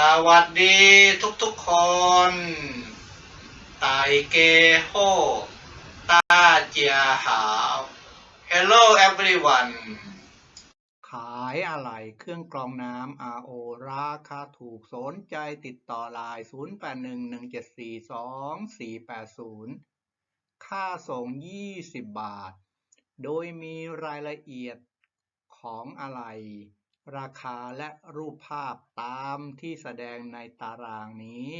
สวัสดีทุกๆคนไตเกโฮตาเจียหาว Hello everyone ขายอะไรเครื่องกรองน้ำ RO ราคาถูกสนใจติดต่อไลน์0811742480 ค่าส่ง 20 บาท โดยมีรายละเอียดของอะไร ราคาและรูปภาพตามที่แสดงในตารางนี้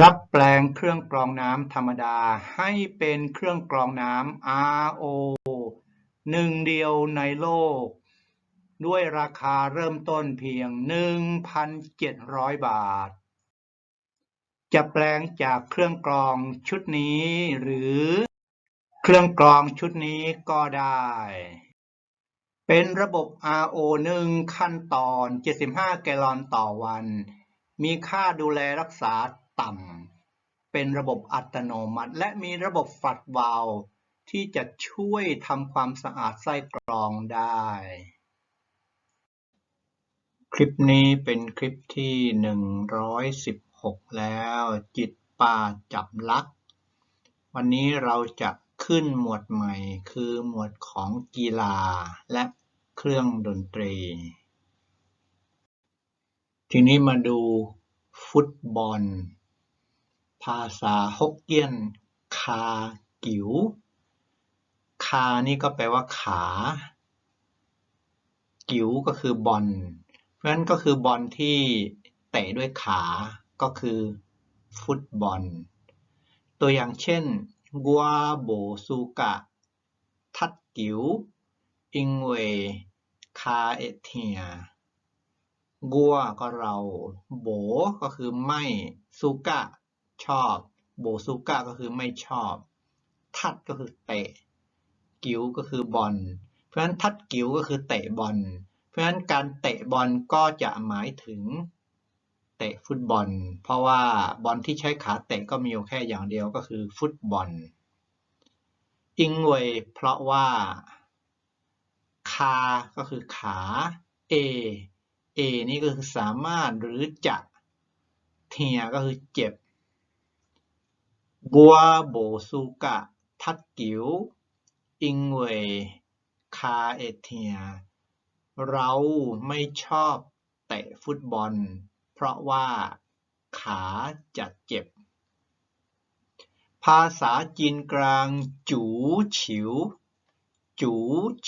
รับแปลงเครื่องกรองน้ำธรรมดาให้เป็นเครื่องกรองน้ำ RO หนึ่งเดียวในโลก ด้วยราคาเริ่มต้นเพียง 1,700 บาท จะแปลงจากเครื่องกรองชุดนี้หรือเครื่องกรองชุดนี้ก็ได้ เป็นระบบ RO 1 ขั้นตอน 75 แกลลอนต่อวัน มีค่าดูแลรักษาต่ำ เป็นระบบอัตโนมัติ และมีระบบฝัดวาลที่จะช่วยทำความสะอาดไส้กรองได้ คลิปนี้เป็นคลิปที่ 116 แล้ว จิตป่าจับลัก วันนี้เราจะขึ้นหมวดใหม่คือหมวดของกีฬาและ เครื่องดนตรี ทีนี้มาดูฟุตบอล ภาษาฮกเกี้ยน คากิ๋ว คานี่ก็แปลว่าขา กิ๋วก็คือบอล เพราะฉะนั้นก็คือบอลที่เตะด้วยขา ก็คือฟุตบอล ตัวอย่างเช่นกัวโบซูกะ ทัดกิ๋วอิงเว คาเอเทียกัวก็เรา โบก็คือไม่ซูกะชอบ โบซูกะก็คือไม่ชอบ ทัดก็คือเตะ กิ๋วก็คือบอล เพราะฉะนั้นทัดกิ๋วก็คือเตะบอล เพราะฉะนั้นการเตะบอลก็จะหมายถึงเตะฟุตบอล เพราะว่าบอลที่ใช้ขาเตะก็มีอยู่แค่อย่างเดียวก็คือฟุตบอล อิงเวยเพราะว่าาก็คือขา เอ เอนี่ก็คือสามารถหรือจะเทียก็คือเจ็บกัวโบซูกะ ทัดกิ๋วอิงเวยคาเอเทีย เราไม่ชอบเตะฟุตบอล เพราะว่าขาจะเจ็บ ภาษาจีนกลาง จูฉิว จู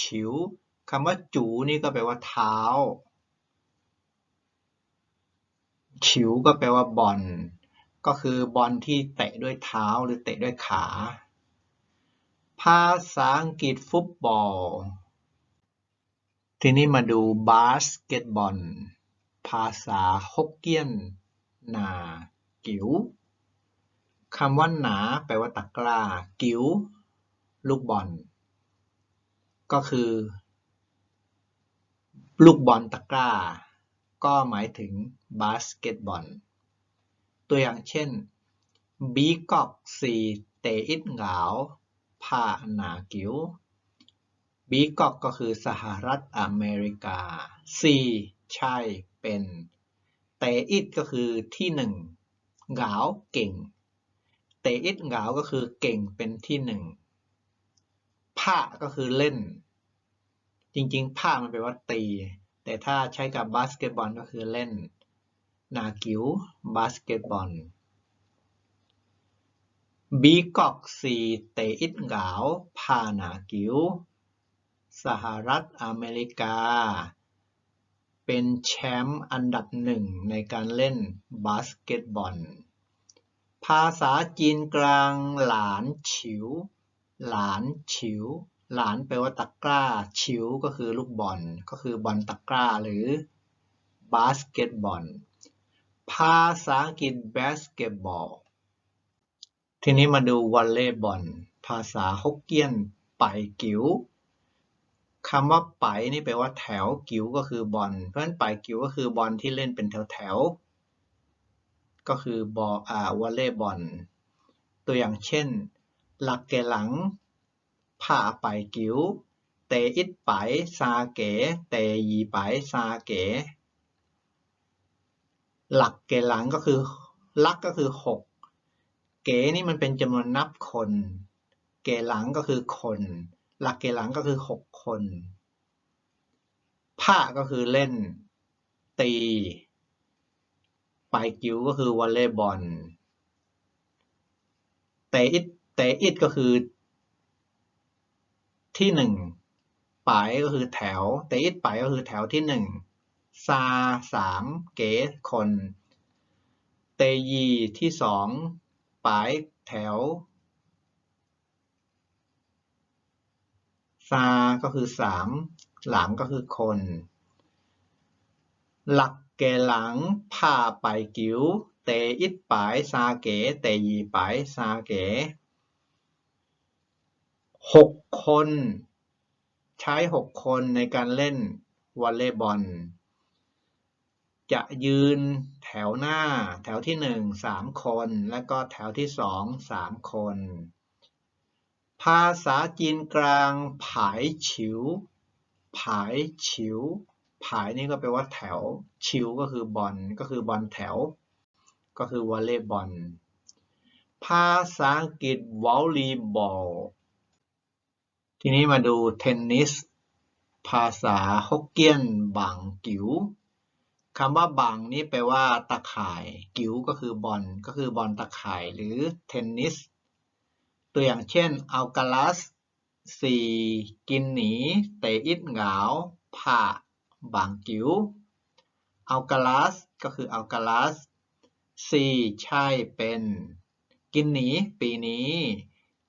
ฉิว คำว่าจูนี่ก็แปลว่าเท้า ฉิวก็แปลว่าบอล ก็คือบอลที่เตะด้วยเท้าหรือเตะด้วยขา ภาษาอังกฤษฟุตบอล ทีนี้มาดูบาสเกตบอล ภาษาฮกเกี้ยน นากิ๋วคำว่าหนาแปลว่าตะกร้า กิ๋วลูกบอล ก็คือ ลูกบอลตะกร้า ก็หมายถึงบาสเกตบอล ตัวอย่างเช่นบีกอกซีเตอิดเหงาผ้าหนากิ๋วบีกอกก็คือสหรัฐอเมริกาซีใช่เป็นเตอิดก็คือที่หนึ่งเหงาเก่ง เตอิดเหงาก็คือเก่งเป็นที่หนึ่งผ้าก็คือเล่น จริงๆผ้ามันแปลว่าตี แต่ถ้าใช้กับบาสเกตบอลก็คือเล่น นากิวบาสเกตบอลบีกอกซีเตอิดเหงาผ้าหนากิวสหรัฐอเมริกา เป็นแชมป์อันดับหนึ่งในการเล่นบาสเกตบอล ภาษาจีนกลางหลานฉิว หลานฉิว หลานแปลว่าตะกร้าฉิวก็คือลูกบอล ก็คือบอลตะกร้าหรือบาสเกตบอล ภาษาอังกฤษบาสเกตบอล ทีนี้มาดูวอลเลย์บอล ภาษาฮกเกี้ยนไปกิ๋วคำว่าไปนี่แปลว่าแถวกิ๋วก็คือบอล เพราะฉะนั้นไปกิ๋วก็คือบอลที่เล่นเป็นแถวแถวๆก็คือบอลอ่าวอลเลย์บอล ตัวอย่างเช่น หลักเกหลัง ผ่าไปกิ๋วเตอิดไปซาเก๋เตยีไปซาเก๋หลักเกหลังก็คือลักก็คือหกเก๋นี่มันเป็นจำนวนนับคน เกหลังก็คือคน หลักเกหลังก็คือหกคนผ้าก็คือเล่น ตีปกิ้วก็คือวอลเลย์บอลเตะอิดเตะอิดก็คือ ที่หนึ่งปลายก็คือแถว เตอิดปลายก็คือแถวที่หนึ่งซาสามเก๋คน เตยีที่สองปลายแถว ซา ก็คือสามหลังก็คือคน หลักเกหลังผ่าไปกิ้ว เตอิดปายซาเก๋เตยีปายซาเก๋ หกคน ใช้หกคนในการเล่นวอลเลย์บอล จะยืนแถวหน้า แถวที่หนึ่งสามคน แล้วก็แถวที่สองสามคน ภาษาจีนกลางผายฉิว ผายฉิว ผายนี่ก็แปลว่าแถว ฉิวก็คือบอล ก็คือบอลแถว ก็คือวอลเลย์บอล ภาษาอังกฤษวอลเลย์บอล ทีนี้มาดูเทนนิส ภาษาฮกเกี้ยนบังกิ๋วคำว่าบังนี่แปลว่าตะข่าย กิ๋วก็คือบอลก็คือบอลตะข่ายหรือเทนนิส ตัวอย่างเช่นอัลกาลัสสี่กินหนีเตอิดเหงาผ่าบางกิ๋วอัลกาลัสก็คืออัลกาลัสสี่ใช่เป็น กินหนีปีนี้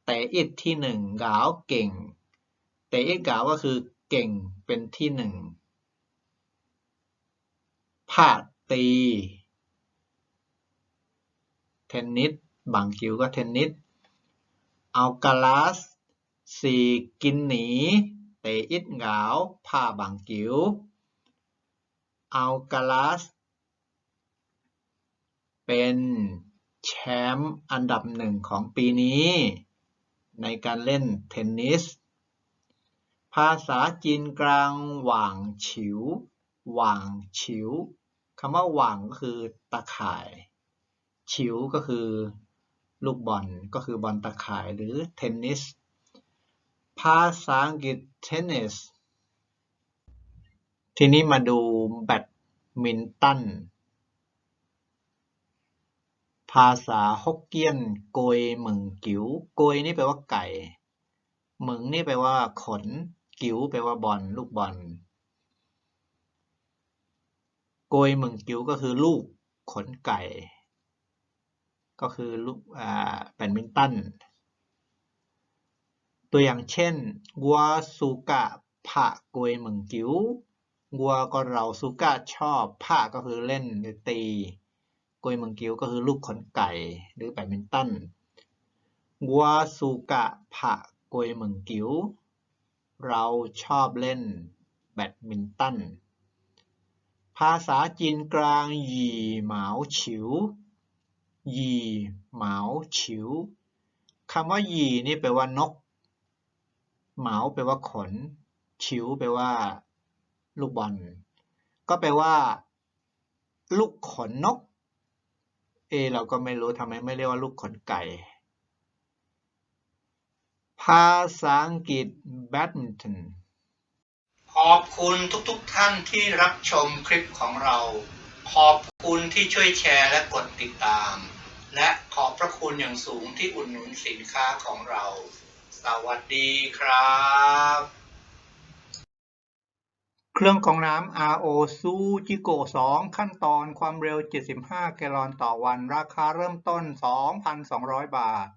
เตอิดที่หนึ่งเหงาเก่ง เตอิดเหงาก็คือเก่งเป็นที่หนึ่งผ่าตี เทนนิสบางกิวก็เทนนิสอัลกาลัสสี่กินหนี เตอิดเหงาผ่าบางกิ๋วอัลกาลัสเป็นแชมป์อันดับหนึ่งของปีนี้ ในการเล่นเทนนิส ภาษาจีนกลางหว่างฉิว หว่างฉิวคำว่าหว่างก็คือตะข่าย ฉิวก็คือลูกบอลก็คือบอลตะข่ายหรือเทนนิส ภาษาอังกฤษเทนนิส ทีนี้มาดูแบดมินตัน ภาษาฮกเกี้ยนโกยเหมึงกิ๋วโกยนี่แปลว่าไก่ เหมึงนี่แปลว่าขน กิ๋วแปลว่าบอลลูกบอล โกยเหมึงกิ๋วก็คือลูกขนไก่ ก็คือลูกอ่าแบดมินตัน ตัวอย่างเช่นวัวสุกะผะโกยเหมึงกิ๋ววัวก็เราสุกะชอบผ้าก็คือเล่นหรือตีโกยมังกิ้วก็คือลูกขนไก่หรือแบดมินตันวัวสุกะผะโกยมังกิ้ว เราชอบเล่นแบดมินตัน ภาษาจีนกลางหยี่เหมาฉิวหยี่เหมาฉิวคำว่าหยี่นี่แปลว่านก เหมาแปลว่าขน ฉิวแปลว่า ลูกบอล ก็แปลว่า ลูกขนนก เอ เราก็ไม่รู้ทำไมไม่เรียกว่าลูกขนไก่ ภาษาอังกฤษแบดมินตันขอบคุณทุกๆทท่านที่รับชมคลิปของเรา ขอบคุณที่ช่วยแชร์และกดติดตาม และขอบพระคุณอย่างสูงที่อุดหนุนสินค้าของเรา สวัสดีครับ เครื่องกรองน้ำ RO ซูจิโก2ขั้นตอนความเร็ว 75 แกลลอนต่อวัน ราคาเริ่มต้น 2,200 บาท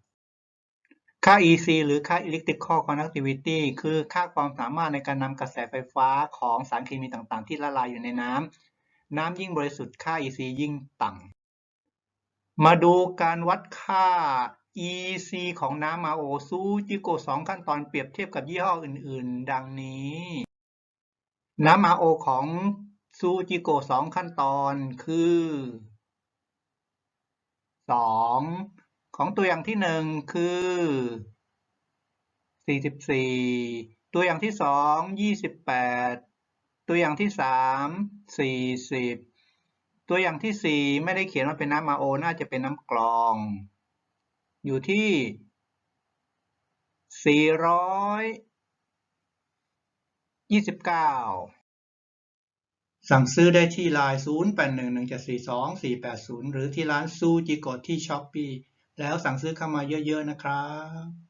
ค่า EC หรือค่า Electrical Conductivity คือค่าความสามารถในการนำกระแสไฟฟ้าของสารเคมีต่างๆ ที่ละลายอยู่ในน้ำ น้ำยิ่งบริสุทธิ์ค่า EC ยิ่งต่ำ มาดูการวัดค่า EC ของน้ำ RO ซูจิโก2ขั้นตอนเปรียบเทียบกับยี่ห้ออื่นๆ ดังนี้ น้ำ RO ของซูจิโกสองขั้นตอนคือสอง ของตัวอย่างที่หนึ่งคือสี่สิบสี่ตัวอย่างที่สองยี่สิบแปดตัวอย่างที่สามสี่สิบตัวอย่างที่สี่ไม่ได้เขียนว่าเป็นน้ำมาโอ น่าจะเป็นน้ำกรอง อยู่ที่สี่ร้อยยี่สิบเก้าสั่งซื้อได้ที่ไลน์ 0 8 1 1 7 4 2 4 8 0 หรือที่ร้านซูจิโกะที่ช้อปปี้ แล้วสั่งซื้อเข้ามาเยอะๆนะครับ